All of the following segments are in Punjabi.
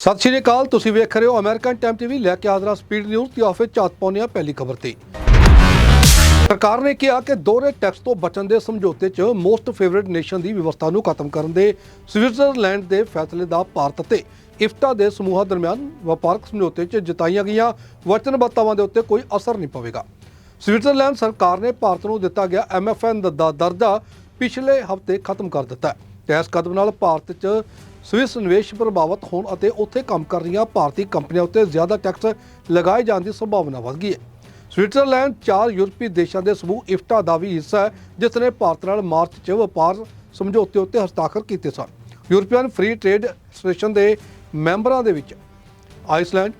ਸਤਿ ਸ਼੍ਰੀ ਅਕਾਲ, ਤੁਸੀਂ ਵੇਖ ਰਹੇ ਹੋ ਅਮਰੀਕਨ ਟਾਈਮ ਟੀਵੀ ਲੈ ਕੇ ਆਦਰਾ ਸਪੀਡ ਨਿਊਜ਼ ਤੇ ਆਫਿਸ ਚਾਤ ਪਾਉਂਦੇ ਹਾਂ ਪਹਿਲੀ ਖਬਰ ਤੇ। ਸਰਕਾਰ ਨੇ ਕਿਹਾ ਕਿ ਦੋਹਰੇ ਟੈਕਸ ਤੋਂ ਬਚਣ ਦੇ ਸਮਝੌਤੇ 'ਚ ਮੋਸਟ ਫੇਵਰਿਟ ਨੇਸ਼ਨ ਦੀ ਵਿਵਸਥਾ ਨੂੰ ਖਤਮ ਕਰਨ ਦੇ ਸਵਿਟਜ਼ਰਲੈਂਡ ਦੇ ਫੈਸਲੇ ਦਾ ਭਾਰਤ ਅਤੇ ਇਫਤਾ ਦੇ ਸਮੂਹਾਂ ਦਰਮਿਆਨ ਵਪਾਰਕ ਸਮਝੌਤੇ 'ਚ ਜਤਾਈਆਂ ਗਈਆਂ। ਵਚਨਬੱਧਤਾਵਾਂ ਦੇ ਉੱਤੇ ਕੋਈ ਅਸਰ ਨਹੀਂ ਪਵੇਗਾ। ਸਵਿਟਜ਼ਰਲੈਂਡ ਸਰਕਾਰ ਨੇ ਭਾਰਤ ਨੂੰ ਦਿੱਤਾ ਗਿਆ ਐਮਐਫਐਨ ਦਾ ਦਰਜਾ ਪਿਛਲੇ ਹਫ਼ਤੇ ਖਤਮ ਕਰ ਦਿੱਤਾ ਹੈ। ਇਸ ਕਦਮ ਨਾਲ ਭਾਰਤ 'ਚ ਸਵਿਸ ਨਿਵੇਸ਼ ਪ੍ਰਭਾਵਿਤ ਹੋਣ ਅਤੇ ਉੱਥੇ ਕੰਮ ਕਰ ਰਹੀਆਂ ਭਾਰਤੀ ਕੰਪਨੀਆਂ ਉੱਤੇ ਜ਼ਿਆਦਾ ਟੈਕਸ ਲਗਾਏ ਜਾਣ ਦੀ ਸੰਭਾਵਨਾ ਵਧ ਗਈ ਹੈ। ਸਵਿਟਜ਼ਰਲੈਂਡ ਚਾਰ ਯੂਰਪੀ ਦੇਸ਼ਾਂ ਦੇ ਸਮੂਹ ਇਫਟਾ ਦਾ ਵੀ ਹਿੱਸਾ ਹੈ, ਜਿਸ ਨੇ ਭਾਰਤ ਨਾਲ ਮਾਰਚ 'ਚ ਵਪਾਰ ਸਮਝੌਤੇ ਉੱਤੇ ਹਸਤਾਖਰ ਕੀਤੇ ਸਨ। ਯੂਰਪੀਅਨ ਫ੍ਰੀ ਟ੍ਰੇਡ ਐਸੋਸੀਏਸ਼ਨ ਦੇ ਮੈਂਬਰਾਂ ਦੇ ਵਿੱਚ ਆਈਸਲੈਂਡ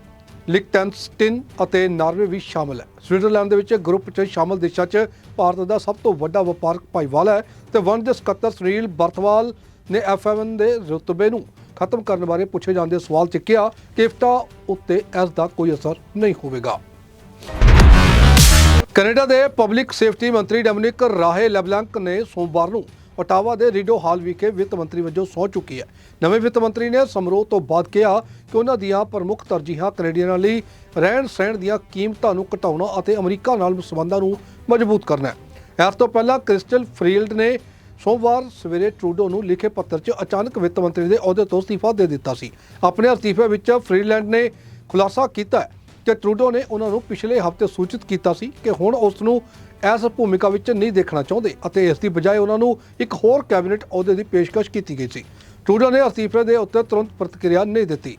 ਲਿਕਟਨਸਟਿਨ ਅਤੇ ਨਾਰਵੇ ਵੀ ਸ਼ਾਮਲ ਹੈ। ਸਵਿਟਜ਼ਰਲੈਂਡ ਦੇ ਵਿੱਚ ਗਰੁੱਪ 'ਚ ਸ਼ਾਮਲ ਦੇਸ਼ਾਂ 'ਚ ਭਾਰਤ ਦਾ ਸਭ ਤੋਂ ਵੱਡਾ ਵਪਾਰਕ ਭਾਈਵਾਲ ਹੈ ਤੇ ਵਨ ਦੇ ਸਕੱਤਰ ਸੁਨੀਲ ਬਰਥਵਾਲ ਨੇ ਐਫਐਮ ਦੇ ਰੁਤਬੇ ਨੂੰ ਖਤਮ ਕਰਨ ਬਾਰੇ ਪੁੱਛੇ ਜਾਂਦੇ ਸਵਾਲ 'ਚ ਕਿਹਾ ਕਿ ਇਫਟਾ ਉੱਤੇ ਇਸ ਦਾ ਕੋਈ ਅਸਰ ਨਹੀਂ ਹੋਵੇਗਾ। ਕੈਨੇਡਾ ਦੇ ਪਬਲਿਕ ਸੇਫਟੀ ਮੰਤਰੀ ਡੋਮਿਨਿਕ ਰਾਹੇ ਲੈਬਲੰਕ ਨੇ ਸੋਮਵਾਰ ਨੂੰ ਓਟਾਵਾ ਦੇ ਰੀਡੋ ਹਾਲ ਵਿਖੇ ਵਿੱਤ ਮੰਤਰੀ ਵਜੋਂ ਸਹੁੰ ਚੁੱਕੀ ਹੈ। ਨਵੇਂ ਵਿੱਤ ਮੰਤਰੀ ਨੇ ਸਮਾਰੋਹ ਤੋਂ ਬਾਅਦ ਕਿਹਾ ਕਿ ਉਹਨਾਂ ਦੀਆਂ ਪ੍ਰਮੁੱਖ ਤਰਜੀਹਾਂ ਕੈਨੇਡੀਅਨਾਂ ਲਈ ਰਹਿਣ ਸਹਿਣ ਦੀਆਂ ਕੀਮਤਾਂ ਨੂੰ ਘਟਾਉਣਾ ਅਤੇ ਅਮਰੀਕਾ ਨਾਲ ਸੰਬੰਧਾਂ ਨੂੰ ਮਜ਼ਬੂਤ ਕਰਨਾ ਹੈ। ਇਸ ਤੋਂ ਪਹਿਲਾਂ ਕ੍ਰਿਸਟਲ ਫਰੀਲਡ ਨੇ ਸੋਮਵਾਰ ਸਵੇਰੇ ਟਰੂਡੋ ਨੂੰ ਲਿਖੇ ਪੱਤਰ 'ਚ ਅਚਾਨਕ ਵਿੱਤ ਮੰਤਰੀ ਦੇ ਅਹੁਦੇ ਤੋਂ ਅਸਤੀਫਾ ਦੇ ਦਿੱਤਾ ਸੀ। ਆਪਣੇ ਅਸਤੀਫੇ ਵਿੱਚ ਫਰੀਲੈਂਡ ਨੇ ਖੁਲਾਸਾ ਕੀਤਾ ਹੈ ਕਿ ਟਰੂਡੋ ਨੇ ਉਹਨਾਂ ਨੂੰ ਪਿਛਲੇ ਹਫ਼ਤੇ ਸੂਚਿਤ ਕੀਤਾ ਸੀ ਕਿ ਹੁਣ ਉਸ ਨੂੰ ਇਸ ਭੂਮਿਕਾ ਵਿੱਚ ਨਹੀਂ ਦੇਖਣਾ ਚਾਹੁੰਦੇ ਅਤੇ ਇਸ ਦੀ ਬਜਾਏ ਉਹਨਾਂ ਨੂੰ ਇੱਕ ਹੋਰ ਕੈਬਨਿਟ ਅਹੁਦੇ ਦੀ ਪੇਸ਼ਕਸ਼ ਕੀਤੀ ਗਈ ਸੀ। ਟਰੂਡੋ ਨੇ ਅਸਤੀਫੇ ਦੇ ਉੱਤੇ ਤੁਰੰਤ ਪ੍ਰਤੀਕਿਰਿਆ ਨਹੀਂ ਦਿੱਤੀ।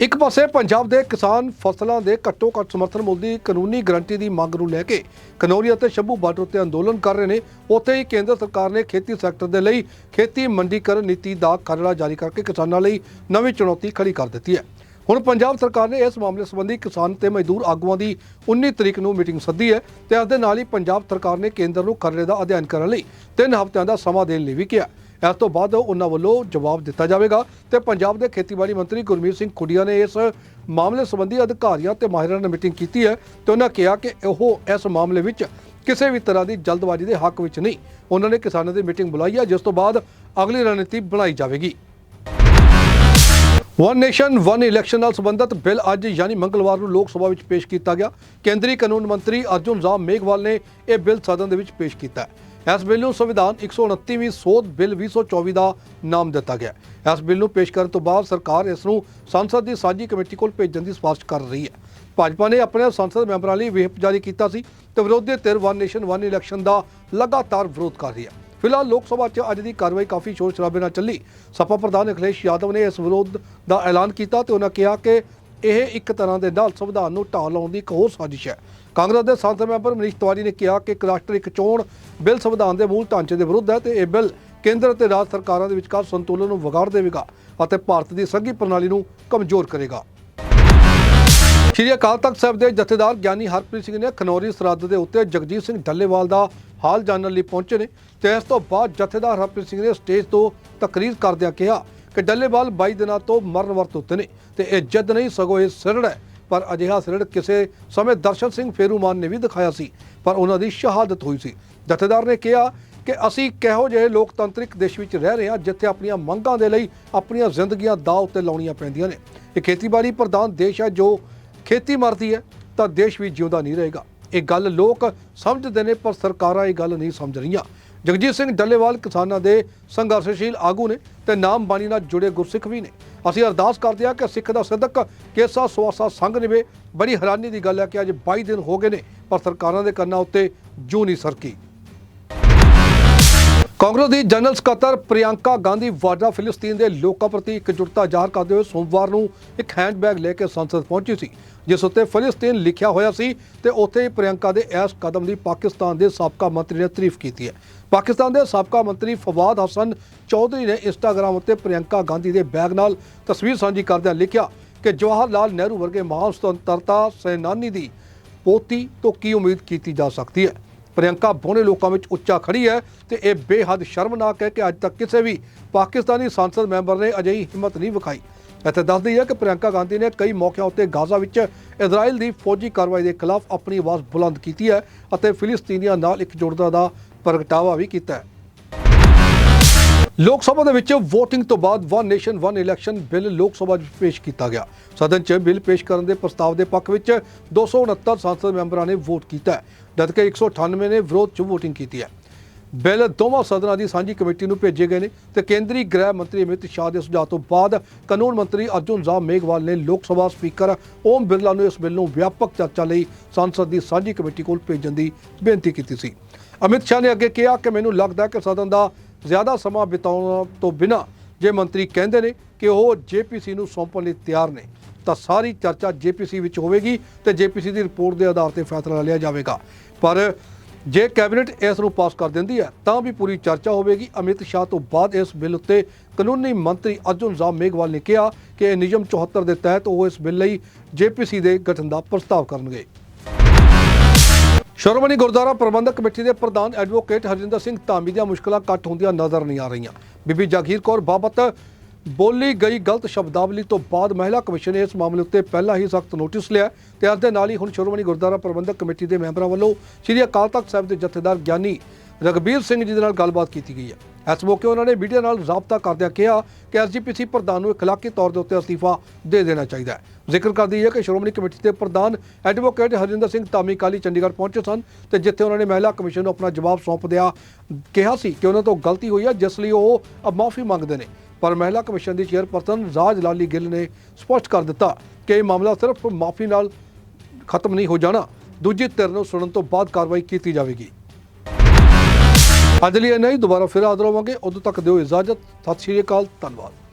ਇੱਕ ਪਾਸੇ ਪੰਜਾਬ ਦੇ ਕਿਸਾਨ ਫਸਲਾਂ ਦੇ ਘੱਟੋ ਘੱਟ ਸਮਰਥਨ ਮੁੱਲ ਦੀ ਕਾਨੂੰਨੀ ਗਰੰਟੀ ਦੀ ਮੰਗ ਨੂੰ ਲੈ ਕੇ ਕਨੌਰੀ ਅਤੇ ਸ਼ੰਭੂ ਬਾਰਡਰ ਉੱਤੇ ਅੰਦੋਲਨ ਕਰ ਰਹੇ ਨੇ, ਉੱਥੇ ਹੀ ਕੇਂਦਰ ਸਰਕਾਰ ਨੇ ਖੇਤੀ ਸੈਕਟਰ ਦੇ ਲਈ ਖੇਤੀ ਮੰਡੀਕਰਨ ਨੀਤੀ ਦਾ ਖਰੜਾ ਜਾਰੀ ਕਰਕੇ ਕਿਸਾਨਾਂ ਲਈ ਨਵੀਂ ਚੁਣੌਤੀ ਖੜੀ ਕਰ ਦਿੱਤੀ ਹੈ। ਹੁਣ ਪੰਜਾਬ ਸਰਕਾਰ ਨੇ ਇਸ ਮਾਮਲੇ ਸੰਬੰਧੀ ਕਿਸਾਨ ਤੇ ਮਜ਼ਦੂਰ ਆਗੂਆਂ ਦੀ 19 ਤਰੀਕ ਨੂੰ ਮੀਟਿੰਗ ਸੱਦੀ ਹੈ ਤੇ ਇਸ ਦੇ ਨਾਲ ਹੀ ਪੰਜਾਬ ਸਰਕਾਰ ਨੇ ਕੇਂਦਰ ਨੂੰ ਖਰੜੇ ਦਾ ਅਧਿਐਨ ਕਰਨ ਲਈ 3 ਹਫ਼ਤਿਆਂ ਦਾ ਸਮਾਂ ਦੇਣ ਲਈ ਵੀ ਕਿਹਾ। ਇਸ ਤੋਂ ਬਾਅਦ ਉਹਨਾਂ ਵੱਲੋਂ ਜਵਾਬ ਦਿੱਤਾ ਜਾਵੇਗਾ ਤੇ ਪੰਜਾਬ ਦੇ ਖੇਤੀਬਾੜੀ ਮੰਤਰੀ ਗੁਰਮੀਤ ਸਿੰਘ ਖੁੱਡੀਆ ਨੇ ਇਸ ਮਾਮਲੇ ਸੰਬੰਧੀ ਅਧਿਕਾਰੀਆਂ ਤੇ ਮਾਹਿਰਾਂ ਨਾਲ ਮੀਟਿੰਗ ਕੀਤੀ ਹੈ ਤੇ ਉਹਨਾਂ ਕਿਹਾ ਕਿ ਉਹ ਇਸ ਮਾਮਲੇ ਵਿੱਚ ਕਿਸੇ ਵੀ ਤਰ੍ਹਾਂ ਦੀ ਜਲਦਬਾਜ਼ੀ ਦੇ ਹੱਕ ਵਿੱਚ ਨਹੀਂ। ਉਹਨਾਂ ਨੇ ਕਿਸਾਨਾਂ ਦੀ ਮੀਟਿੰਗ ਬੁਲਾਈ ਹੈ, ਜਿਸ ਤੋਂ ਬਾਅਦ ਅਗਲੀ ਰਣਨੀਤੀ ਬਣਾਈ ਜਾਵੇਗੀ। ਵਨ ਨੇਸ਼ਨ ਵਨ ਇਲੈਕਸ਼ਨ ਨਾਲ ਸੰਬੰਧਿਤ ਬਿੱਲ ਅੱਜ ਯਾਨੀ ਮੰਗਲਵਾਰ ਨੂੰ ਲੋਕ ਸਭਾ ਵਿੱਚ ਪੇਸ਼ ਕੀਤਾ ਗਿਆ। ਕੇਂਦਰੀ ਕਾਨੂੰਨ ਮੰਤਰੀ ਅਰਜੁਨ ਰਾਮ ਮੇਘਵਾਲ ਨੇ ਇਹ ਬਿੱਲ ਸਦਨ ਦੇ ਵਿੱਚ ਪੇਸ਼ ਕੀਤਾ ਹੈ। ਇਸ ਬਿੱਲ ਨੂੰ ਸੰਵਿਧਾਨ 129ਵੀਂ ਸੋਧ ਬਿੱਲ 2024 ਦਾ ਨਾਮ ਦਿੱਤਾ ਗਿਆ ਹੈ। ਇਸ ਬਿੱਲ ਨੂੰ ਪੇਸ਼ ਕਰਨ ਤੋਂ ਬਾਅਦ ਸਰਕਾਰ ਇਸ ਨੂੰ ਸੰਸਦ ਦੀ ਸਾਂਝੀ ਕਮੇਟੀ ਕੋਲ ਭੇਜਣ ਦੀ ਸਿਫਾਰਿਸ਼ ਕਰ ਰਹੀ ਹੈ। ਭਾਜਪਾ ਨੇ ਆਪਣੇ ਸੰਸਦ ਮੈਂਬਰਾਂ ਲਈ ਵਿਹਪ ਜਾਰੀ ਕੀਤਾ ਸੀ ਤੇ ਵਿਰੋਧੀ ਧਿਰ ਵਨ ਨੇਸ਼ਨ, ਵਨ ਇਲੈਕਸ਼ਨ ਦਾ ਲਗਾਤਾਰ ਵਿਰੋਧ ਕਰ ਰਹੀ ਹੈ। ਫਿਲਹਾਲ ਲੋਕ ਸਭਾ 'ਚ ਅੱਜ ਦੀ ਕਾਰਵਾਈ ਕਾਫੀ ਸ਼ੋਰ ਸ਼ਰਾਬੇ ਨਾਲ ਚੱਲੀ। ਸਪਾ ਪ੍ਰਧਾਨ ਅਖਿਲੇਸ਼ ਯਾਦਵ ਨੇ ਇਸ ਵਿਰੋਧ ਦਾ ਐਲਾਨ ਕੀਤਾ ਤੇ ਉਹਨਾਂ ਕਿਹਾ ਕਿ ਇਹ ਇੱਕ ਤਰ੍ਹਾਂ ਦੇ ਨਾਲ ਸੰਵਿਧਾਨ ਨੂੰ ਢਾਹ ਲਾਉਣ ਦੀ ਇੱਕ ਹੋਰ ਸਾਜ਼ਿਸ਼ ਹੈ। ਕਾਂਗਰਸ ਦੇ ਸੰਸਦ ਮੈਂਬਰ ਮਨੀਸ਼ ਤਿਵਾਰੀ ਨੇ ਕਿਹਾ ਕਿ ਇੱਕ ਇੱਕ ਚੋਣ ਬਿੱਲ ਸੰਵਿਧਾਨ ਦੇ ਮੂਲ ਢਾਂਚੇ ਦੇ ਵਿਰੁੱਧ ਹੈ ਤੇ ਇਹ ਬਿੱਲ ਕੇਂਦਰ ਅਤੇ ਰਾਜ ਸਰਕਾਰਾਂ ਦੇ ਵਿਚਕਾਰ ਸੰਤੁਲਨ ਨੂੰ ਵਿਗਾੜ ਦੇਵੇਗਾ ਅਤੇ ਭਾਰਤ ਦੀ ਸੰਘੀ ਪ੍ਰਣਾਲੀ ਨੂੰ ਕਮਜ਼ੋਰ ਕਰੇਗਾ। ਸ਼੍ਰੀ ਅਕਾਲ ਤਖਤ ਸਾਹਿਬ ਦੇ ਜਥੇਦਾਰ ਗਿਆਨੀ ਹਰਪ੍ਰੀਤ ਸਿੰਘ ਨੇ ਖਨੌਰੀ ਸਰਹੱਦ ਦੇ ਉੱਤੇ ਜਗਜੀਤ ਸਿੰਘ ਢੱਲੇਵਾਲ ਦਾ ਹਾਲ ਜਾਣਨ ਲਈ ਪਹੁੰਚੇ ਨੇ ਤੇ ਇਸ ਤੋਂ ਬਾਅਦ ਜਥੇਦਾਰ ਹਰਪ੍ਰੀਤ ਸਿੰਘ ਨੇ ਸਟੇਜ ਤੋਂ ਤਕਰੀਰ ਕਰਦਿਆਂ ਕਿਹਾ ਕਿ ਢੱਲੇਵਾਲ 22 ਦਿਨਾਂ ਤੋਂ ਮਰਨ ਵਰਤ ਉੱਤੇ ਨੇ ਤੇ ਇਹ ਜਿੱਦ ਨਹੀਂ, ਸਗੋਂ ਇਹ ਸਿਰੜ ਹੈ। ਪਰ ਅਜਿਹਾ ਸਿਰੜ ਕਿਸੇ ਸਮੇਂ ਦਰਸ਼ਨ ਸਿੰਘ ਫੇਰੂਮਾਨ ਨੇ ਵੀ ਦਿਖਾਇਆ ਸੀ, ਪਰ ਉਹਨਾਂ ਦੀ ਸ਼ਹਾਦਤ ਹੋਈ ਸੀ। ਜਥੇਦਾਰ ਨੇ ਕਿਹਾ ਕਿ ਅਸੀਂ ਕਿਹੋ ਜਿਹੇ ਲੋਕਤੰਤਰਿਕ ਦੇਸ਼ ਵਿੱਚ ਰਹਿ ਰਹੇ ਹਾਂ, ਜਿੱਥੇ ਆਪਣੀਆਂ ਮੰਗਾਂ ਦੇ ਲਈ ਆਪਣੀਆਂ ਜ਼ਿੰਦਗੀਆਂ ਦਾਅ ਉੱਤੇ ਲਾਉਣੀਆਂ ਪੈਂਦੀਆਂ ਨੇ। ਇਹ ਖੇਤੀਬਾੜੀ ਪ੍ਰਧਾਨ ਦੇਸ਼ ਹੈ ਜੋ ਖੇਤੀ ਮਰਦੀ ਹੈ, ਤਾਂ ਦੇਸ਼ ਵੀ ਜਿਉਂਦਾ ਨਹੀਂ ਰਹੇਗਾ। ਇਹ ਗੱਲ ਲੋਕ ਸਮਝਦੇ ਨੇ, ਪਰ ਸਰਕਾਰਾਂ ਇਹ ਗੱਲ ਨਹੀਂ ਸਮਝ ਰਹੀਆਂ। ਜਗਜੀਤ ਸਿੰਘ ਡੱਲੇਵਾਲ ਕਿਸਾਨਾਂ ਦੇ ਸੰਘਰਸ਼ਸ਼ੀਲ ਆਗੂ ਨੇ ਤੇ ਨਾਮ ਬਾਣੀ ਨਾਲ ਜੁੜੇ ਗੁਰਸਿੱਖ ਵੀ ਨੇ। ਅਸੀਂ ਅਰਦਾਸ ਕਰਦੇ ਹਾਂ ਕਿ ਸਿੱਖ ਦਾ ਸਦਕ ਕੇਸਾ ਸੁਆਸਾ ਸੰਗ ਨਿਵੇ ਬੜੀ ਹੈਰਾਨੀ ਦੀ ਗੱਲ ਹੈ ਕਿ ਅੱਜ 22 ਦਿਨ ਹੋ ਗਏ ਨੇ, ਪਰ ਸਰਕਾਰਾਂ ਦੇ ਕੰਨਾਂ ਉੱਤੇ ਜੂ ਨਹੀਂ ਸਰਕੀ। ਕਾਂਗਰਸ ਦੀ ਜਨਰਲ ਸਕੱਤਰ ਪ੍ਰਿਯੰਕਾ ਗਾਂਧੀ ਵਾਡਰਾ ਫਿਲਸਤੀਨ ਦੇ ਲੋਕਾਂ ਪ੍ਰਤੀ ਇਕਜੁੱਟਤਾ ਜ਼ਾਹਰ ਕਰਦੇ ਹੋਏ ਸੋਮਵਾਰ ਨੂੰ ਇੱਕ ਹੈਂਡਬੈਗ ਲੈ ਕੇ ਸੰਸਦ ਪਹੁੰਚੀ ਸੀ, ਜਿਸ ਉੱਤੇ ਫਿਲਿਸਤੀਨ ਲਿਖਿਆ ਹੋਇਆ ਸੀ ਤੇ ਉੱਥੇ ਹੀ ਪ੍ਰਿਯੰਕਾ ਦੇ ਇਸ ਕਦਮ ਦੀ ਪਾਕਿਸਤਾਨ ਦੇ ਸਾਬਕਾ ਮੰਤਰੀ ਨੇ ਤਾਰੀਫ ਕੀਤੀ ਹੈ। ਪਾਕਿਸਤਾਨ ਦੇ ਸਾਬਕਾ ਮੰਤਰੀ ਫਵਾਦ ਹਸਨ ਚੌਧਰੀ ਨੇ ਇੰਸਟਾਗ੍ਰam ਉੱਤੇ ਪ੍ਰਿਯੰਕਾ ਗਾਂਧੀ ਦੇ ਬੈਗ ਨਾਲ ਤਸਵੀਰ ਸਾਂਝੀ ਕਰਦਿਆਂ ਲਿਖਿਆ ਕਿ ਜਵਾਹਰ ਲਾਲ ਨਹਿਰੂ ਵਰਗੇ ਮਹਾਨ ਸੁਤੰਤਰਤਾ ਸੈਨਾਨੀ ਦੀ ਪੋਤੀ ਤੋਂ ਕੀ ਉਮੀਦ ਕੀਤੀ ਜਾ ਸਕਦੀ ਹੈ? ਪ੍ਰਿਯੰਕਾ ਬੋਨੇ ਲੋਕਾਂ ਵਿੱਚ ਉੱਚਾ ਖੜੀ ਹੈ ਤੇ ਇਹ ਬੇਹੱਦ ਸ਼ਰਮਨਾਕ ਹੈ ਕਿ ਅੱਜ ਤੱਕ ਕਿਸੇ ਵੀ ਪਾਕਿਸਤਾਨੀ ਸੰਸਦ ਮੈਂਬਰ ਨੇ ਅਜਿਹੀ ਹਿੰਮਤ ਨਹੀਂ ਵਿਖਾਈ। ਇੱਥੇ ਦੱਸਦੀ ਹੈ ਕਿ ਪ੍ਰਿਯੰਕਾ ਗਾਂਧੀ ਨੇ ਕਈ ਮੌਕਿਆਂ ਉੱਤੇ ਗਾਜ਼ਾ ਵਿੱਚ ਇਜ਼ਰਾਈਲ ਦੀ ਫੌਜੀ ਕਾਰਵਾਈ ਦੇ ਖਿਲਾਫ ਆਪਣੀ ਆਵਾਜ਼ ਬੁਲੰਦ ਕੀਤੀ ਹੈ ਅਤੇ ਫਿਲਿਸਤੀਨੀਆਂ ਨਾਲ ਇਕਜੁੱਟਤਾ ਦਾ ਪ੍ਰਗਟਾਵਾ ਵੀ ਕੀਤਾ ਹੈ। ਲੋਕ ਸਭਾ ਦੇ ਵਿੱਚ VOTING ਤੋਂ ਬਾਅਦ one nation one election bill Lok Sabha ਵਿੱਚ ਪੇਸ਼ ਕੀਤਾ ਗਿਆ। ਸਦਨ 'ਚ ਬਿੱਲ ਪੇਸ਼ ਕਰਨ ਦੇ ਪ੍ਰਸਤਾਵ ਦੇ ਪੱਖ ਵਿੱਚ 269 ਸੰਸਦ ਮੈਂਬਰਾਂ ਨੇ ਵੋਟ ਕੀਤਾ ਹੈ, ਜਦਕਿ 198 ਨੇ ਵਿਰੋਧ 'ਚ VOTING ਕੀਤੀ ਹੈ। ਬਿੱਲ ਦੋਵਾਂ ਸਦਨਾਂ ਦੀ ਸਾਂਝੀ ਕਮੇਟੀ ਨੂੰ ਭੇਜੇ ਗਏ ਨੇ ਤੇ ਕੇਂਦਰੀ ਗ੍ਰਹਿ ਮੰਤਰੀ ਅਮਿਤ ਸ਼ਾਹ ਦੇ ਸੁਝਾਅ ਤੋਂ ਬਾਅਦ ਕਾਨੂੰਨ ਮੰਤਰੀ ਅਰਜੁਨ ਰਾਮ ਮੇਘਵਾਲ ਨੇ ਲੋਕ ਸਭਾ ਸਪੀਕਰ ਓਮ ਬਿਰਲਾ ਨੂੰ ਇਸ ਬਿੱਲ ਨੂੰ ਵਿਆਪਕ ਚਰਚਾ ਲਈ ਸੰਸਦ ਦੀ ਸਾਂਝੀ ਕਮੇਟੀ ਕੋਲ ਭੇਜਣ ਦੀ ਬੇਨਤੀ ਕੀਤੀ ਸੀ। ਅਮਿਤ ਸ਼ਾਹ ਨੇ ਅੱਗੇ ਕਿਹਾ ਕਿ ਮੈਨੂੰ ਲੱਗਦਾ ਹੈ ਕਿ ਸਦਨ ਦਾ ਜ਼ਿਆਦਾ ਸਮਾਂ ਬਿਤਾਉਣ ਤੋਂ ਬਿਨਾਂ ਜੇ ਮੰਤਰੀ ਕਹਿੰਦੇ ਨੇ ਕਿ ਉਹ ਜੇਪੀਸੀ ਨੂੰ ਸੌਂਪਣ ਲਈ ਤਿਆਰ ਨੇ, ਤਾਂ ਸਾਰੀ ਚਰਚਾ ਜੇਪੀਸੀ ਵਿੱਚ ਹੋਵੇਗੀ ਤੇ ਜੇਪੀਸੀ ਦੀ ਰਿਪੋਰਟ ਦੇ ਆਧਾਰ ਤੇ ਫੈਸਲਾ ਲਿਆ ਜਾਵੇਗਾ। ਪਰ ਜੇ ਕੈਬਨਿਟ ਇਸ ਨੂੰ ਪਾਸ ਕਰ ਦਿੰਦੀ ਹੈ, ਤਾਂ ਵੀ ਪੂਰੀ ਚਰਚਾ ਹੋਵੇਗੀ। ਅਮਿਤ ਸ਼ਾਹ ਤੋਂ ਬਾਅਦ ਇਸ ਬਿੱਲ ਉੱਤੇ ਕਾਨੂੰਨੀ ਮੰਤਰੀ ਅਰਜੁਨ ਰਾਮ ਮੇਘਵਾਲ ਨੇ ਕਿਹਾ ਕਿ ਇਹ ਨਿਯਮ 74 ਦੇ ਤਹਿਤ ਉਹ ਇਸ ਬਿੱਲ ਲਈ ਜੇਪੀਸੀ ਦੇ ਗਠਨ ਦਾ ਪ੍ਰਸਤਾਵ ਕਰਨਗੇ। ਸ਼੍ਰੋਮਣੀ ਗੁਰਦੁਆਰਾ ਪ੍ਰਬੰਧਕ ਕਮੇਟੀ ਦੇ ਪ੍ਰਧਾਨ ਐਡਵੋਕੇਟ ਹਰਜਿੰਦਰ ਸਿੰਘ ਧਾਮੀ ਦੀਆਂ ਮੁਸ਼ਕਲਾਂ ਘੱਟ ਹੁੰਦੀਆਂ ਨਜ਼ਰ ਨਹੀਂ ਆ ਰਹੀਆਂ। ਬੀਬੀ ਜਾਗੀਰ ਕੌਰ ਬਾਬਤ ਬੋਲੀ ਗਈ ਗਲਤ ਸ਼ਬਦਾਵਲੀ ਤੋਂ ਬਾਅਦ ਮਹਿਲਾ ਕਮਿਸ਼ਨ ਨੇ ਇਸ ਮਾਮਲੇ ਉੱਤੇ ਪਹਿਲਾਂ ਹੀ ਸਖਤ ਨੋਟਿਸ ਲਿਆ ਤੇ ਇਸ ਦੇ ਨਾਲ ਹੀ ਹੁਣ ਸ਼੍ਰੋਮਣੀ ਗੁਰਦੁਆਰਾ ਪ੍ਰਬੰਧਕ ਕਮੇਟੀ ਦੇ ਮੈਂਬਰਾਂ ਵੱਲੋਂ ਸ੍ਰੀ ਅਕਾਲ ਤਖਤ ਸਾਹਿਬ ਦੇ ਜਥੇਦਾਰ ਗਿਆਨੀ ਰਗਬੀਰ ਸਿੰਘ ਜੀ ਦੇ ਨਾਲ ਗੱਲਬਾਤ ਕੀਤੀ ਗਈ ਹੈ। ਇਸ ਮੌਕੇ ਉਹਨਾਂ ਨੇ ਮੀਡੀਆ ਨਾਲ ਜ਼ਾਬਤਾ ਕਰਦਿਆਂ ਕਿਹਾ ਕਿ ਐਸਜੀਪੀਸੀ ਪ੍ਰਧਾਨ ਨੂੰ ਇਖਲਾਕੀ ਤੌਰ ਦੇ ਉੱਤੇ ਅਸਤੀਫਾ ਦੇ ਦੇਣਾ ਚਾਹੀਦਾ ਹੈ। ਜ਼ਿਕਰ ਕਰਦੀ ਹੈ ਕਿ ਸ਼੍ਰੋਮਣੀ ਕਮੇਟੀ ਦੇ ਪ੍ਰਧਾਨ ਐਡਵੋਕੇਟ ਹਰਜਿੰਦਰ ਸਿੰਘ ਧਾਮੀ ਕਾਲੀ ਚੰਡੀਗੜ੍ਹ ਪਹੁੰਚੇ ਸਨ ਤੇ ਜਿੱਥੇ ਉਹਨਾਂ ਨੇ ਮਹਿਲਾ ਕਮਿਸ਼ਨ ਨੂੰ ਆਪਣਾ ਜਵਾਬ ਸੌਂਪਦਿਆਂ ਕਿਹਾ ਸੀ ਕਿ ਉਹਨਾਂ ਤੋਂ ਗਲਤੀ ਹੋਈ ਹੈ, ਜਿਸ ਲਈ ਉਹ ਅਬ ਮਾਫੀ ਮੰਗਦੇ ਨੇ। ਪਰ ਮਹਿਲਾ ਕਮਿਸ਼ਨ ਦੀ ਚੇਅਰਪਰਸਨ ਰਾਜ ਲਾਲੀ ਗਿੱਲ ਨੇ ਸਪਸ਼ਟ ਕਰ ਦਿੱਤਾ ਕਿ ਇਹ ਮਾਮਲਾ ਸਿਰਫ ਮਾਫੀ ਨਾਲ ਖਤਮ ਨਹੀਂ ਹੋ ਜਾਣਾ, ਦੂਜੀ ਧਿਰ ਨੂੰ ਸੁਣਨ ਤੋਂ ਬਾਅਦ ਕਾਰਵਾਈ ਕੀਤੀ ਜਾਵੇਗੀ। ਅੱਜ ਲਈ ਇਹ ਨਹੀਂ ਦੁਬਾਰਾ ਫਿਰ ਹਾਜ਼ਰ ਹੋਵਾਂਗੇ। ਉਦੋਂ ਤੱਕ ਦਿਓ ਇਜਾਜ਼ਤ। ਸਤਿ ਸ਼੍ਰੀ ਅਕਾਲ। ਧੰਨਵਾਦ।